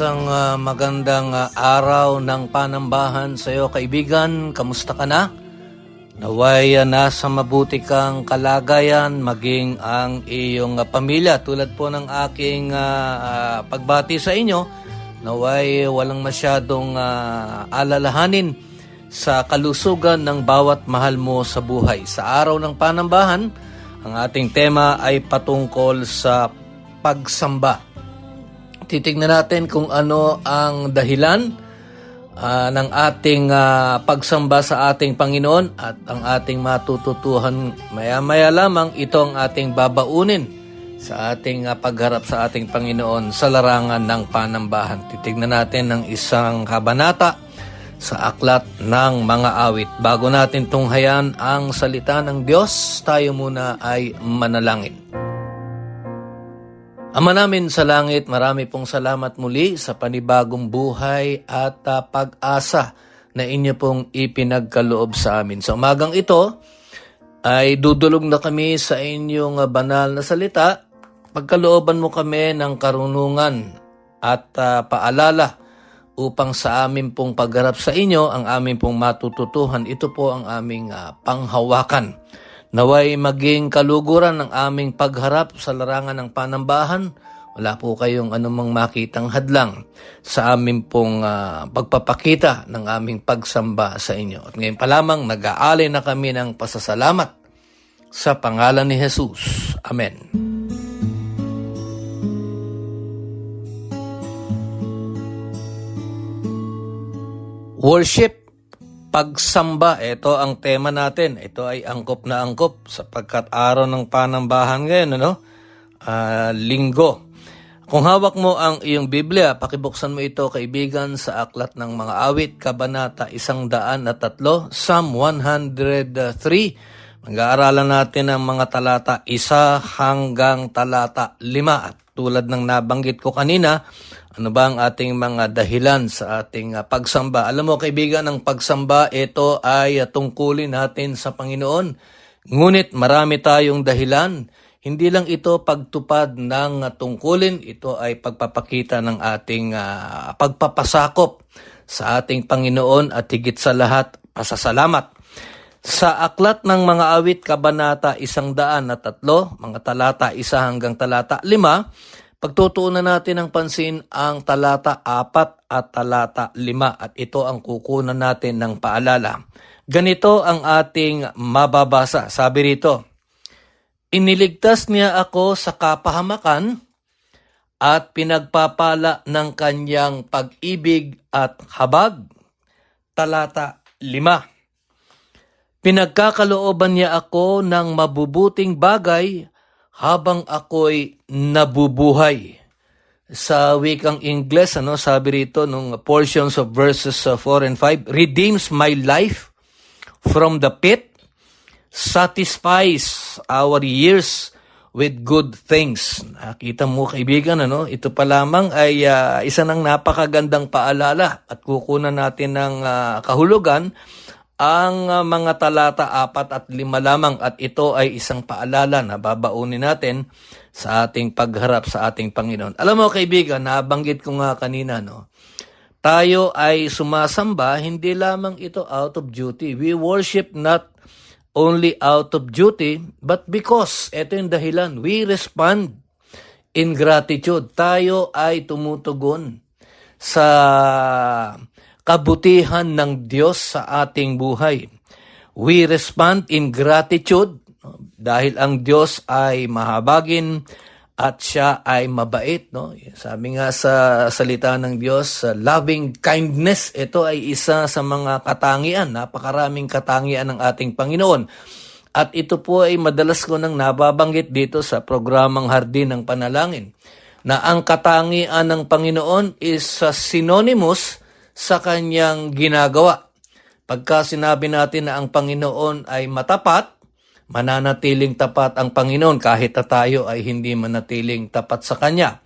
Isang ah, magandang ah, araw ng panambahan sa iyo kaibigan. Kamusta ka na? Naway ah, nasa mabuti kang kalagayan maging ang iyong ah, pamilya tulad po ng aking ah, ah, pagbati sa inyo. Naway walang masyadong ah, alalahanin sa kalusugan ng bawat mahal mo sa buhay. Sa araw ng panambahan, ang ating tema ay patungkol sa pagsamba titignan natin kung ano ang dahilan ah, ng ating ah, pagsamba sa ating Panginoon at ang ating matututuhan maya-maya lamang ito ang ating babaunin sa ating ah, pagharap sa ating Panginoon sa larangan ng panambahan. Titignan natin ng isang kabanata sa aklat ng mga awit. Bago natin tunghayan ang salita ng Diyos, tayo muna ay manalangin. Ama namin sa langit, marami pong salamat muli sa panibagong buhay at ah, pag-asa na inyo pong ipinagkaloob sa amin. Sa umagang ito, ay dudulog na kami sa inyong ah, banal na salita. Pagkalooban mo kami ng karunungan at ah, paalala upang sa amin pong pagharap sa inyo, ang amin pong matututuhan. Ito po ang aming ah, panghawakan. Naway maging kaluguran ng aming pagharap sa larangan ng panambahan. Wala po kayong anumang makitang hadlang sa aming pong ah, pagpapakita ng aming pagsamba sa inyo. At ngayon pa lamang nag-aalay na kami ng pasasalamat sa pangalan ni Jesus. Amen. Worship pagsamba, ito ang tema natin. Ito ay angkop na angkop sapagkat araw ng panambahan ngayon, ano? Ah, linggo. Kung hawak mo ang iyong Biblia, pakibuksan mo ito, kaibigan, sa Aklat ng Mga Awit, Kabanata 103, Psalm 103. Mag-aaralan natin ang mga talata 1 hanggang talata 5. At tulad ng nabanggit ko kanina, ano ba ang ating mga dahilan sa ating ah, pagsamba? Alam mo kaibigan, ang pagsamba ito ay ah, tungkulin natin sa Panginoon. Ngunit marami tayong dahilan. Hindi lang ito pagtupad ng ah, tungkulin, ito ay pagpapakita ng ating ah, pagpapasakop sa ating Panginoon at higit sa lahat, pasasalamat. Sa aklat ng mga awit, kabanata isang daan na tatlo, mga talata isa hanggang talata lima, Pagtutuunan natin ng pansin ang talata 4 at talata 5 at ito ang kukunan natin ng paalala. Ganito ang ating mababasa. Sabi rito, Iniligtas niya ako sa kapahamakan at pinagpapala ng kanyang pag-ibig at habag. Talata 5 Pinagkakalooban niya ako ng mabubuting bagay habang ako'y nabubuhay. Sa wikang Ingles, ano, sabi rito nung portions of verses uh, 4 and 5, redeems my life from the pit, satisfies our years with good things. Nakita mo kaibigan, ano, ito pa lamang ay ah, isa ng napakagandang paalala at kukunan natin ng ah, kahulugan ang uh, mga talata apat at lima lamang at ito ay isang paalala na babaunin natin sa ating pagharap sa ating Panginoon. Alam mo kaibigan, nabanggit ko nga kanina, no? Tayo ay sumasamba, hindi lamang ito out of duty. We worship not only out of duty, but because, ito yung dahilan, we respond in gratitude. Tayo ay tumutugon sa kabutihan ng Diyos sa ating buhay. We respond in gratitude dahil ang Diyos ay mahabagin at siya ay mabait. No? Sabi nga sa salita ng Diyos, loving kindness, ito ay isa sa mga katangian, napakaraming katangian ng ating Panginoon. At ito po ay madalas ko nang nababanggit dito sa programang Hardin ng Panalangin na ang katangian ng Panginoon is synonymous sa kanyang ginagawa. Pagka sinabi natin na ang Panginoon ay matapat, mananatiling tapat ang Panginoon kahit na tayo ay hindi manatiling tapat sa Kanya.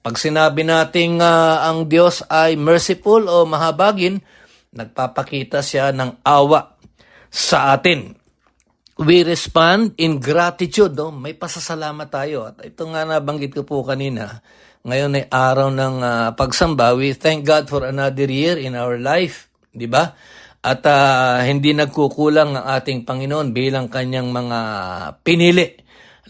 Pag sinabi nating ah, ang Diyos ay merciful o mahabagin, nagpapakita siya ng awa sa atin. We respond in gratitude. No? May pasasalamat tayo. At ito nga nabanggit ko po kanina. Ngayon ay araw ng ah, pagsamba. We thank God for another year in our life. Di ba? At ah, hindi nagkukulang ang ating Panginoon bilang kanyang mga pinili.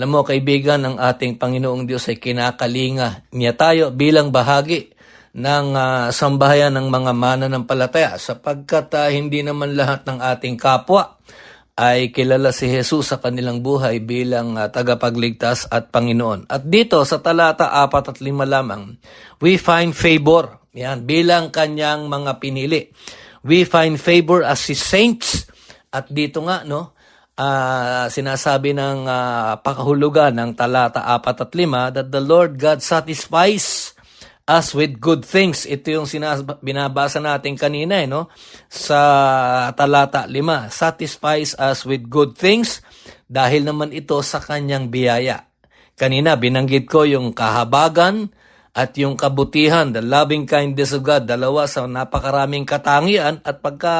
Alam mo, kaibigan, ang ating Panginoong Diyos ay kinakalinga niya tayo bilang bahagi ng ah, sambahayan ng mga mananampalataya sapagkat ah, hindi naman lahat ng ating kapwa ay kilala si Jesus sa kanilang buhay bilang ah, tagapagligtas at Panginoon. At dito sa talata 4 at 5 lamang, we find favor. Yan, bilang kanyang mga pinili. We find favor as his saints. At dito nga, no, ah, sinasabi ng ah, pakahulugan ng talata 4 at 5 that the Lord God satisfies us with good things. Ito yung sinas- binabasa natin kanina, eh, no? Sa talata 5. Satisfies us with good things dahil naman ito sa kanyang biyaya. Kanina, binanggit ko yung kahabagan at yung kabutihan, the loving kindness of God, dalawa sa napakaraming katangian at pagka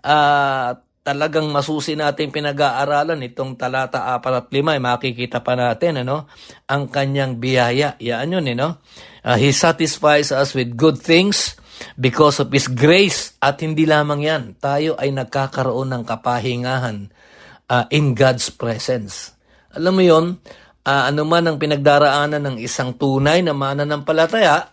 ah, talagang masusi natin pinag-aaralan itong talata 4 at 5 ay makikita pa natin ano ang kanyang biyaya. Yan yun eh, no? Uh, he satisfies us with good things because of His grace at hindi lamang yan. Tayo ay nagkakaroon ng kapahingahan uh, in God's presence. Alam mo yon uh, ano man ang pinagdaraanan ng isang tunay na mananampalataya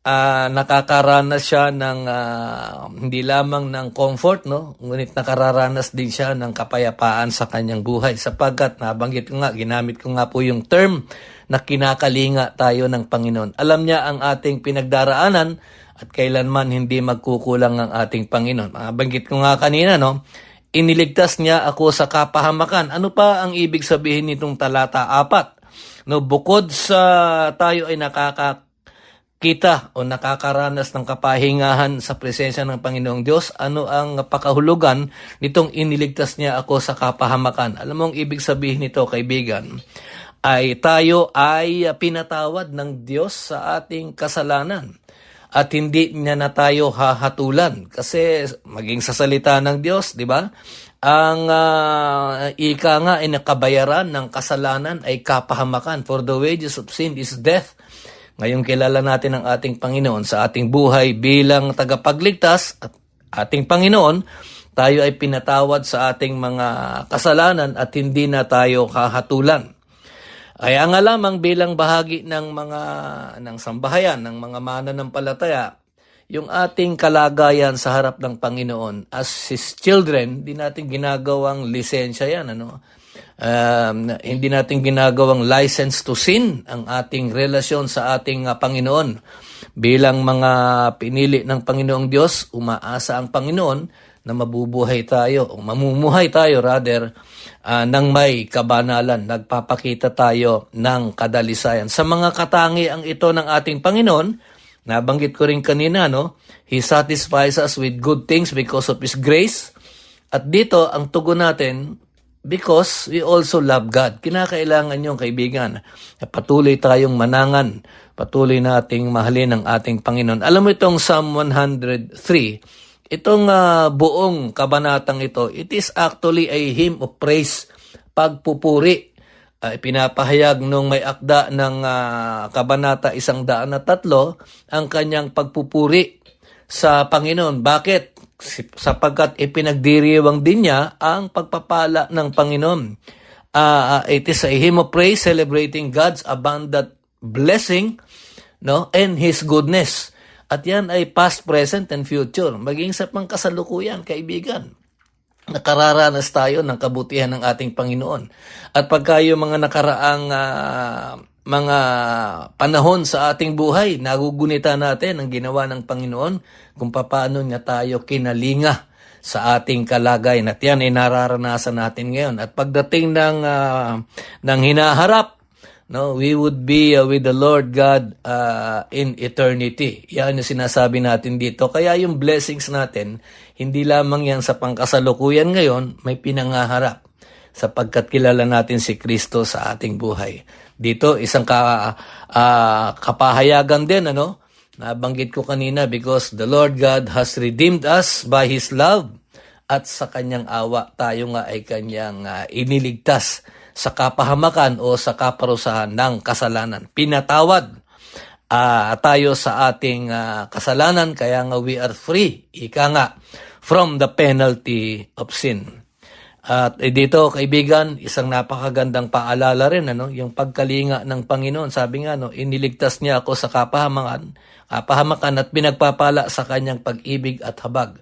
ah nakakaranas siya ng ah, hindi lamang ng comfort no? Ngunit nakararanas din siya ng kapayapaan sa kanyang buhay sapagkat nabanggit ko nga ginamit ko nga po yung term na kinakalinga tayo ng Panginoon. Alam niya ang ating pinagdaraanan at kailanman hindi magkukulang ang ating Panginoon. Nabanggit ko nga kanina no? Iniligtas niya ako sa kapahamakan. Ano pa ang ibig sabihin nitong talata 4 no bukod sa tayo ay nakaka kita o nakakaranas ng kapahingahan sa presensya ng Panginoong Diyos, ano ang pakahulugan nitong iniligtas niya ako sa kapahamakan? Alam mo ang ibig sabihin nito, kaibigan, ay tayo ay pinatawad ng Diyos sa ating kasalanan at hindi niya na tayo hahatulan kasi maging sa salita ng Diyos, di ba? Ang ah, ika nga ay nakabayaran ng kasalanan ay kapahamakan for the wages of sin is death. Ngayon kilala natin ang ating Panginoon sa ating buhay bilang tagapagligtas at ating Panginoon, tayo ay pinatawad sa ating mga kasalanan at hindi na tayo kahatulan. Kaya nga lamang bilang bahagi ng mga ng sambahayan, ng mga mananampalataya, yung ating kalagayan sa harap ng Panginoon as His children, di natin ginagawang lisensya yan. Ano? Um, hindi natin ginagawang license to sin ang ating relasyon sa ating uh, Panginoon. Bilang mga pinili ng Panginoong Diyos, umaasa ang Panginoon na mabubuhay tayo o mamumuhay tayo rather uh, ng may kabanalan. Nagpapakita tayo ng kadalisayan. Sa mga katangiang ito ng ating Panginoon, nabanggit ko rin kanina, no? He satisfies us with good things because of His grace. At dito, ang tugon natin, because we also love God. Kinakailangan yung kaibigan. na Patuloy tayong manangan. Patuloy nating mahalin ang ating Panginoon. Alam mo itong Psalm 103, itong ah, buong kabanatang ito, it is actually a hymn of praise, pagpupuri. Uh, pinapahayag nung may akda ng ah, kabanata isang daan na tatlo ang kanyang pagpupuri sa Panginoon. Bakit? Sapagkat ipinagdiriwang din niya ang pagpapala ng Panginoon. Ah, it is a hymn of praise celebrating God's abundant blessing no and his goodness. At yan ay past, present, and future. Maging sa pangkasalukuyan, kaibigan. nakararanas tayo ng kabutihan ng ating Panginoon. At pagka yung mga nakaraang ah, mga panahon sa ating buhay, nagugunita natin ang ginawa ng Panginoon kung paano niya tayo kinalinga sa ating kalagayan at yan ay nararanasan natin ngayon. At pagdating ng, ah, ng hinaharap, no, we would be uh, with the Lord God uh, in eternity. Yan yung sinasabi natin dito. Kaya yung blessings natin, hindi lamang yan sa pangkasalukuyan ngayon, may pinangaharap sapagkat kilala natin si Kristo sa ating buhay. Dito, isang ka, ah, kapahayagan din, ano? Nabanggit ko kanina because the Lord God has redeemed us by His love at sa kanyang awa tayo nga ay kanyang ah, iniligtas sa kapahamakan o sa kaparusahan ng kasalanan. Pinatawad ah, tayo sa ating ah, kasalanan kaya nga we are free, ika nga, from the penalty of sin. At eh, dito, kaibigan, isang napakagandang paalala rin, ano, yung pagkalinga ng Panginoon. Sabi nga, no, iniligtas niya ako sa kapahamakan, kapahamakan at pinagpapala sa kanyang pag-ibig at habag.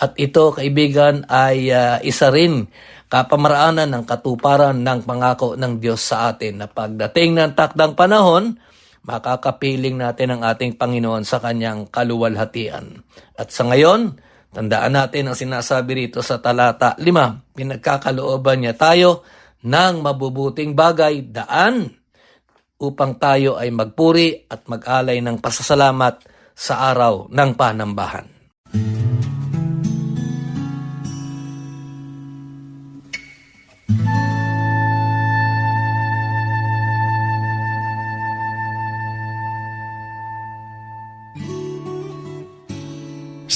At ito, kaibigan, ay ah, isa rin kapamaraanan ng katuparan ng pangako ng Diyos sa atin na pagdating ng takdang panahon, makakapiling natin ang ating Panginoon sa kanyang kaluwalhatian. At sa ngayon, Tandaan natin ang sinasabi rito sa talata 5. Pinagkakalooban niya tayo ng mabubuting bagay, daan, upang tayo ay magpuri at mag-alay ng pasasalamat sa araw ng panambahan.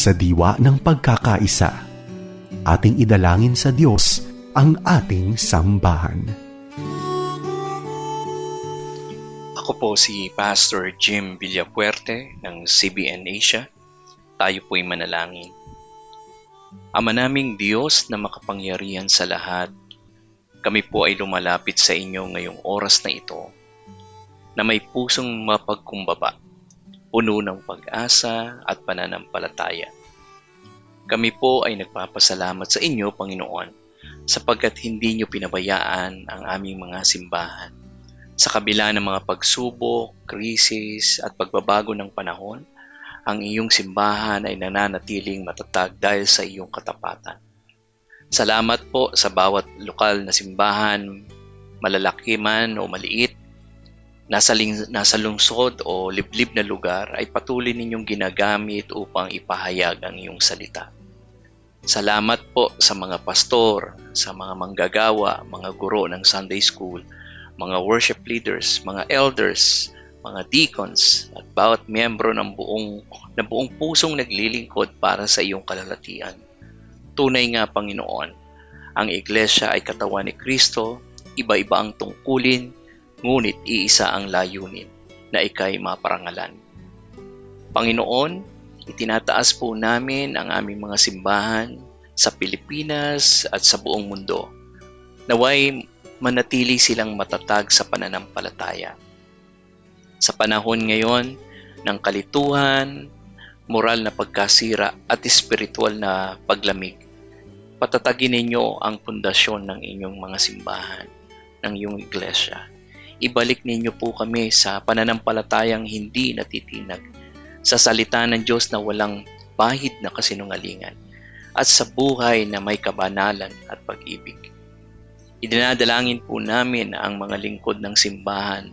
Sa diwa ng pagkakaisa, ating idalangin sa Diyos ang ating sambahan. Ako po si Pastor Jim Villapuerte ng CBN Asia. Tayo po'y manalangin. Ama naming Diyos na makapangyarihan sa lahat, kami po ay lumalapit sa inyo ngayong oras na ito na may pusong mapagkumbaba, puno ng pag-asa at pananampalataya. Kami po ay nagpapasalamat sa inyo, Panginoon, sapagkat hindi nyo pinabayaan ang aming mga simbahan. Sa kabila ng mga pagsubok, krisis at pagbabago ng panahon, ang iyong simbahan ay nananatiling matatag dahil sa iyong katapatan. Salamat po sa bawat lokal na simbahan, malalaki man o maliit, nasa, ling- nasa lungsod o liblib na lugar ay patuloy ninyong ginagamit upang ipahayag ang iyong salita. Salamat po sa mga pastor, sa mga manggagawa, mga guro ng Sunday School, mga worship leaders, mga elders, mga deacons, at bawat miyembro ng buong, na buong pusong naglilingkod para sa iyong kalalatian. Tunay nga, Panginoon, ang iglesia ay katawan ni Kristo, iba-iba ang tungkulin, ngunit iisa ang layunin na ikay maparangalan. Panginoon, itinataas po namin ang aming mga simbahan sa Pilipinas at sa buong mundo. Naway manatili silang matatag sa pananampalataya. Sa panahon ngayon ng kalituhan, moral na pagkasira at espiritual na paglamig, patatagin ninyo ang pundasyon ng inyong mga simbahan, ng iyong iglesia. Ibalik ninyo po kami sa pananampalatayang hindi natitinag, sa salita ng Diyos na walang bahid na kasinungalingan, at sa buhay na may kabanalan at pag-ibig. Idinadalangin po namin ang mga lingkod ng simbahan,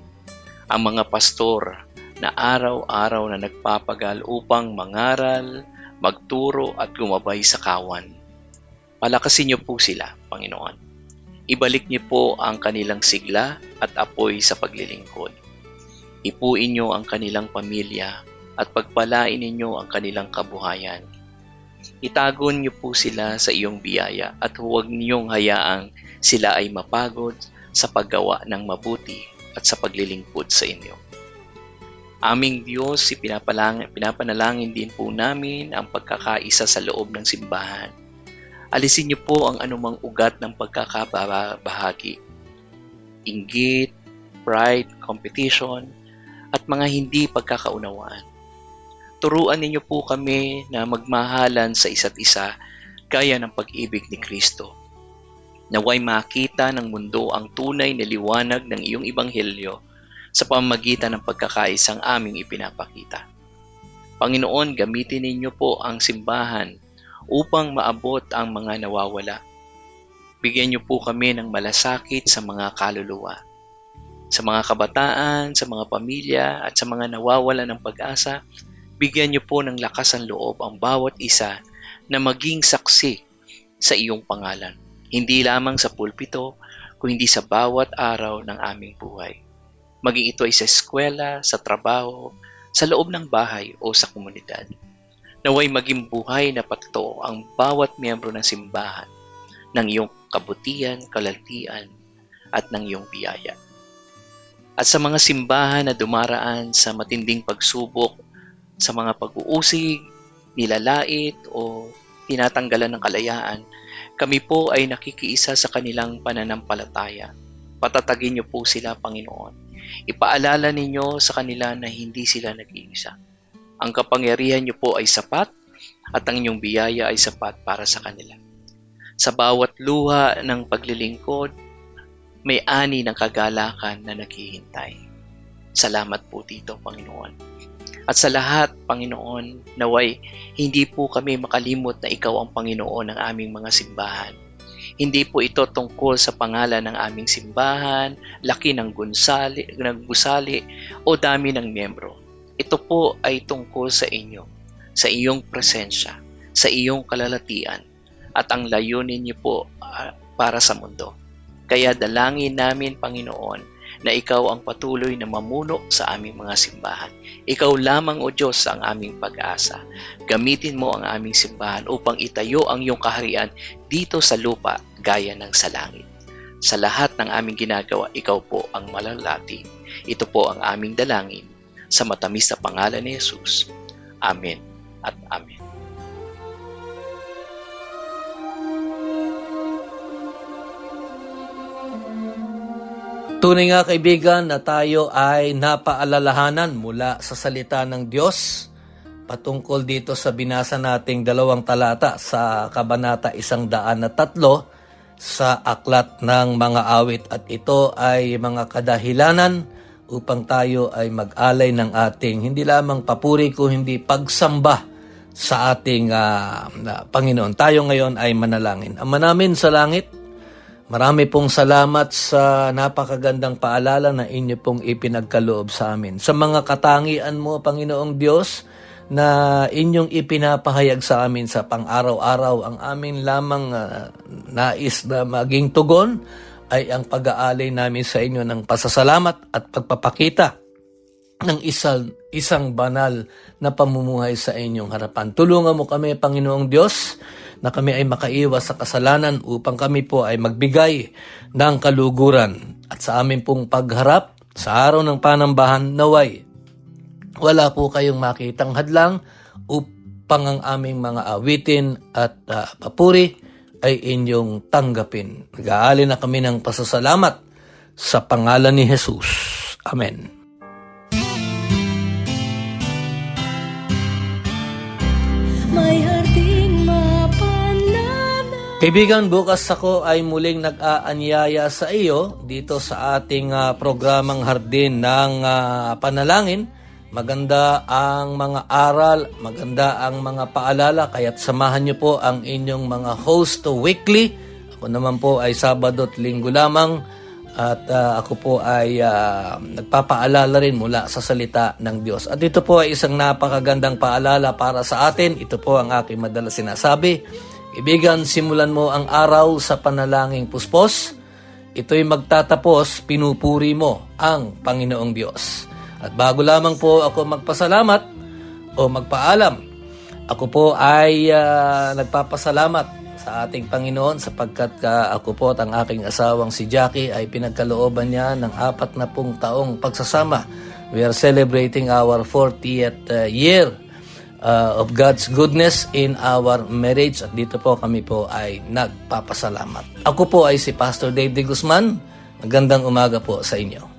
ang mga pastor na araw-araw na nagpapagal upang mangaral, magturo at gumabay sa kawan. Palakasin niyo po sila, Panginoon. Ibalik niyo po ang kanilang sigla at apoy sa paglilingkod. Ipuin niyo ang kanilang pamilya at pagpalain ninyo ang kanilang kabuhayan. Itagon niyo po sila sa iyong biyaya at huwag niyong hayaang sila ay mapagod sa paggawa ng mabuti at sa paglilingkod sa inyo. Aming Diyos, ipinapalang, pinapanalangin din po namin ang pagkakaisa sa loob ng simbahan. Alisin niyo po ang anumang ugat ng pagkakabahagi. Inggit, pride, competition, at mga hindi pagkakaunawaan. Turuan ninyo po kami na magmahalan sa isa't isa gaya ng pag-ibig ni Kristo. Naway makita ng mundo ang tunay na liwanag ng iyong ibanghelyo sa pamamagitan ng pagkakaisang aming ipinapakita. Panginoon, gamitin ninyo po ang simbahan upang maabot ang mga nawawala. Bigyan niyo po kami ng malasakit sa mga kaluluwa. Sa mga kabataan, sa mga pamilya at sa mga nawawala ng pag-asa, bigyan niyo po ng lakas ang loob ang bawat isa na maging saksi sa iyong pangalan. Hindi lamang sa pulpito, kundi sa bawat araw ng aming buhay. Maging ito ay sa eskwela, sa trabaho, sa loob ng bahay o sa komunidad. Naway maging buhay na patotoo ang bawat miyembro ng simbahan ng iyong kabutihan, kalaltian, at ng iyong biyaya. At sa mga simbahan na dumaraan sa matinding pagsubok, sa mga pag-uusig, nilalait o tinatanggalan ng kalayaan, kami po ay nakikiisa sa kanilang pananampalataya. Patatagin niyo po sila, Panginoon. Ipaalala ninyo sa kanila na hindi sila nag-iisa. Ang kapangyarihan niyo po ay sapat at ang inyong biyaya ay sapat para sa kanila. Sa bawat luha ng paglilingkod, may ani ng kagalakan na naghihintay. Salamat po dito, Panginoon. At sa lahat, Panginoon, naway hindi po kami makalimot na Ikaw ang Panginoon ng aming mga simbahan. Hindi po ito tungkol sa pangalan ng aming simbahan, laki ng, gunsali, ng gusali o dami ng miyembro. Ito po ay tungkol sa inyo, sa iyong presensya, sa iyong kalalatian, at ang layunin niyo po ah, para sa mundo. Kaya dalangin namin, Panginoon, na ikaw ang patuloy na mamuno sa aming mga simbahan. Ikaw lamang, O Diyos, ang aming pag-asa. Gamitin mo ang aming simbahan upang itayo ang iyong kaharian dito sa lupa gaya ng sa langit. Sa lahat ng aming ginagawa, ikaw po ang malalati. Ito po ang aming dalangin sa matamis na pangalan ni Jesus. Amen at Amen. Tunay nga kaibigan na tayo ay napaalalahanan mula sa salita ng Diyos patungkol dito sa binasa nating dalawang talata sa Kabanata isang daan na tatlo sa aklat ng mga awit at ito ay mga kadahilanan upang tayo ay mag-alay ng ating hindi lamang papuri ko hindi pagsamba sa ating na Panginoon. Tayo ngayon ay manalangin. Ama namin sa langit, Marami pong salamat sa napakagandang paalala na inyo pong ipinagkaloob sa amin. Sa mga katangian mo, Panginoong Diyos, na inyong ipinapahayag sa amin sa pang-araw-araw, ang amin lamang ah, nais na maging tugon ay ang pag-aalay namin sa inyo ng pasasalamat at pagpapakita ng isang, isang banal na pamumuhay sa inyong harapan. Tulungan mo kami, Panginoong Diyos, na kami ay makaiwas sa kasalanan upang kami po ay magbigay ng kaluguran. At sa amin pong pagharap sa araw ng panambahan, naway, wala po kayong makitang hadlang upang ang aming mga awitin at ah, papuri ay inyong tanggapin. Nag-aali na kami ng pasasalamat sa pangalan ni Jesus. Amen. May Kaibigan, bukas ako ay muling nag-aanyaya sa iyo dito sa ating ah, programang Hardin ng ah, Panalangin. Maganda ang mga aral, maganda ang mga paalala, kaya't samahan niyo po ang inyong mga host weekly. Ako naman po ay Sabado at Linggo lamang at ah, ako po ay ah, nagpapaalala rin mula sa salita ng Diyos. At ito po ay isang napakagandang paalala para sa atin. Ito po ang aking madalas sinasabi. Ibigan, simulan mo ang araw sa panalangin puspos. Ito'y magtatapos, pinupuri mo ang Panginoong Diyos. At bago lamang po ako magpasalamat o magpaalam, ako po ay ah, nagpapasalamat sa ating Panginoon sapagkat ka ako po at ang aking asawang si Jackie ay pinagkalooban niya ng apat na pung taong pagsasama. We are celebrating our 40th uh, year uh, of God's goodness in our marriage at dito po kami po ay nagpapasalamat. Ako po ay si Pastor Dave de Guzman. Magandang umaga po sa inyo.